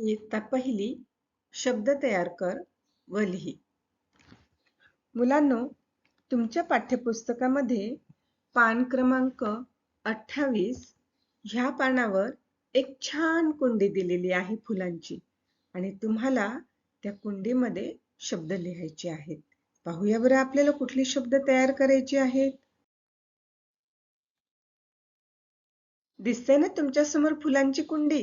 इयत्ता पहिली शब्द तयार कर व लिही. मुलांनो तुमच्या पाठ्यपुस्तकामध्ये पान क्रमांक अठ्ठावीस ह्या पानावर एक छान कुंडी दिलेली आहे फुलांची आणि तुम्हाला त्या कुंडीमध्ये शब्द लिहायचे आहेत. पाहूया बरं आपल्याला कुठले शब्द तयार करायचे आहेत. दिसते ना तुमच्यासमोर फुलांची कुंडी?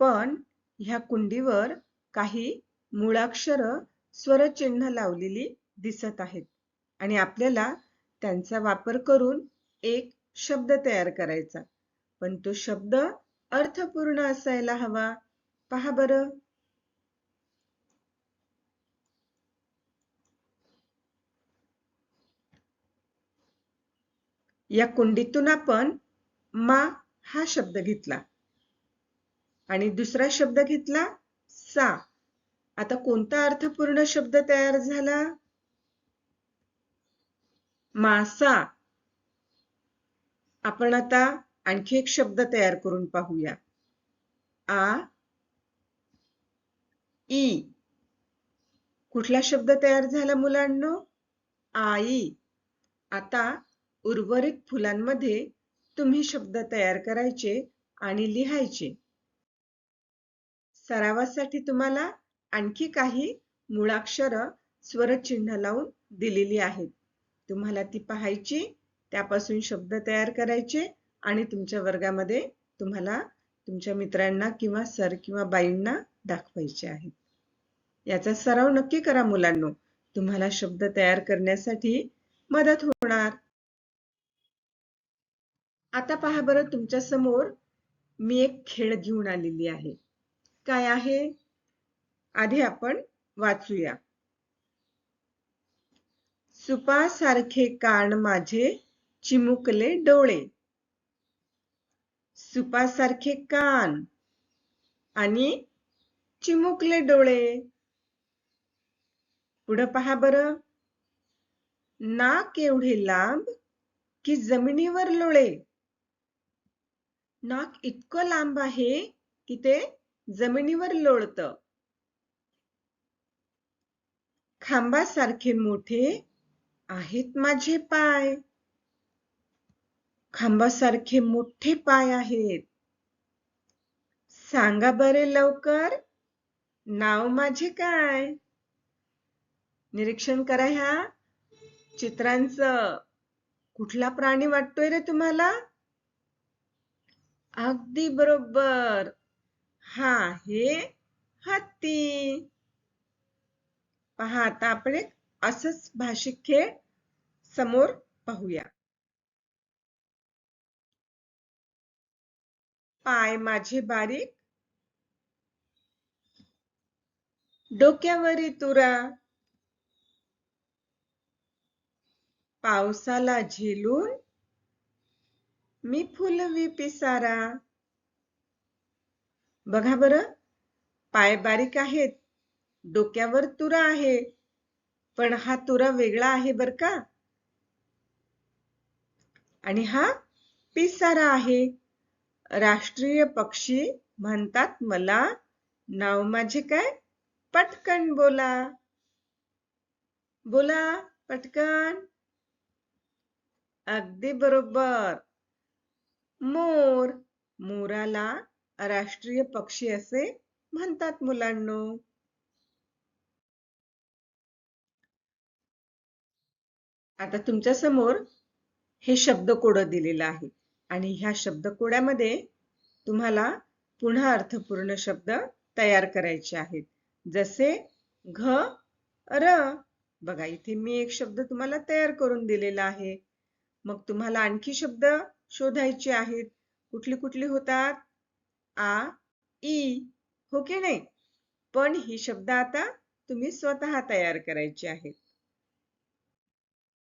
पण ह्या कुंडीवर काही मुळाक्षर स्वरचिन्ह लावलेली दिसत आहेत. आणि आपल्याला त्यांचा वापर करून एक शब्द तयार करायचा. पण तो शब्द अर्थपूर्ण असायला हवा. पहा बरं. या कुंडीतून आपण मा हा शब्द घेतला. आणि दुसरा शब्द घेतला सा. आता कोणता अर्थपूर्ण शब्द तयार झाला? मासा. आपण आता आणखी एक शब्द तयार करून पाहूया. आ ई. कुठला शब्द तयार झाला मुलांनो? आई. आता उर्वरित फुलांमध्ये तुम्ही शब्द तयार करायचे आणि लिहायचे. सरावासाठी तुम्हाला आणखी काही मुळाक्षर स्वरचिन्ह लावून दिलेली आहेत. तुम्हाला ती पाहायची त्यापासून शब्द तयार करायचे आणि तुमच्या वर्गामध्ये तुम्हाला तुमच्या मित्रांना किंवा सर किंवा बाईंना दाखवायचे आहेत. याचा सराव नक्की करा मुलांनो. तुम्हाला शब्द तयार करण्यासाठी मदत होणार. आता पहा बरं तुमच्यासमोर मी एक खेळ घेऊन आलेली आहे. काय आहे? आधी आपण वाचूया. सुपासारखे कान माझे चिमुकले डोळे. सुपासारखे कान आणि चिमुकले डोळे. पुढं पहा बरं. नाक एवढे लांब की जमिनीवर लोळे. नाक इतकं लांब आहे की ते जमिनीवर लोळत. खांबासारखे मोठे आहेत माझे पाय. खांबासारखे मोठे पाय आहेत. सांगा बरे लवकर नाव माझे काय? निरीक्षण करा ह्या चित्रांचं. कुठला प्राणी वाटतोय रे तुम्हाला? अगदी बरोबर. हा हे हत्ती. पहा आता आपण एक असंच भाषिक खेळ समोर पाहूया. पाय माझे बारीक. डोक्यावरी तुरा. पावसाला झेलून मी फुलवी पिसारा. बघा बरं. पाय बारीक आहेत. डोक्यावर तुरा आहे. पण हा तुरा वेगळा आहे बर का? आणि हा पिसारा आहे. राष्ट्रीय पक्षी म्हणतात मला नाव माझे काय? पटकन बोला. बोला पटकन. अगदी बरोबर. मोर मोराला राष्ट्रीय पक्षी असे म्हणतात मुलांनो. आता तुमच्यासमोर हे शब्दकोड दिलेलं आहे. आणि ह्या शब्दकोड्यामध्ये तुम्हाला पुन्हा अर्थपूर्ण शब्द तयार करायचे आहेत. जसे घ र. बघा इथे मी एक शब्द तुम्हाला तयार करून दिलेला आहे. मग तुम्हाला आणखी शब्द शोधायचे आहेत. कुठली कुठली होतात? आ ई हो की नाही? पण ही शब्द आता तुम्ही स्वतः तयार करायचे आहेत.